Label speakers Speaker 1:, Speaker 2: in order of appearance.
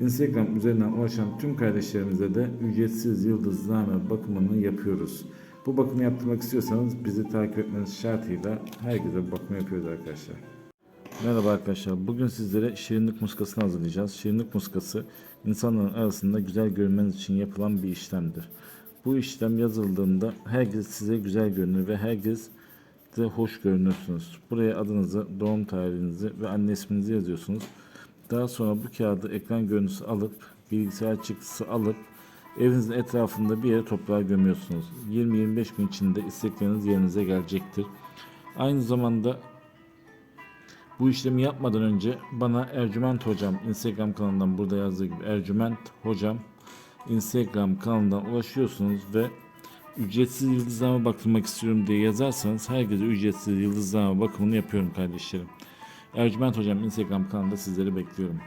Speaker 1: Instagram üzerinden ulaşan tüm kardeşlerimize de ücretsiz yıldızlame bakımını yapıyoruz. Bu bakımı yaptırmak istiyorsanız bizi takip etmeniz şartıyla herkese bakımı yapıyoruz arkadaşlar. Merhaba arkadaşlar. Bugün sizlere şirinlik muskasını hazırlayacağız. Şirinlik muskası insanların arasında güzel görünmeniz için yapılan bir işlemdir. Bu işlem yazıldığında herkes size güzel görünür ve herkes de hoş görünürsünüz. Buraya adınızı, doğum tarihinizi ve anne isminizi yazıyorsunuz. Daha sonra bu kağıdı ekran görüntüsü alıp bilgisayar çıktısı alıp evinizin etrafında bir yere toprağa gömüyorsunuz. 20-25 gün içinde istekleriniz yerinize gelecektir. Aynı zamanda bu işlemi yapmadan önce bana Ercüment Hocam Instagram kanalından burada yazdığı gibi Ercüment Hocam Instagram kanalından ulaşıyorsunuz ve ücretsiz yıldızlama bakılmak istiyorum diye yazarsanız herkese ücretsiz yıldızlama bakımını yapıyorum kardeşlerim. Ercüment Hocam Instagram kanalında sizleri bekliyorum.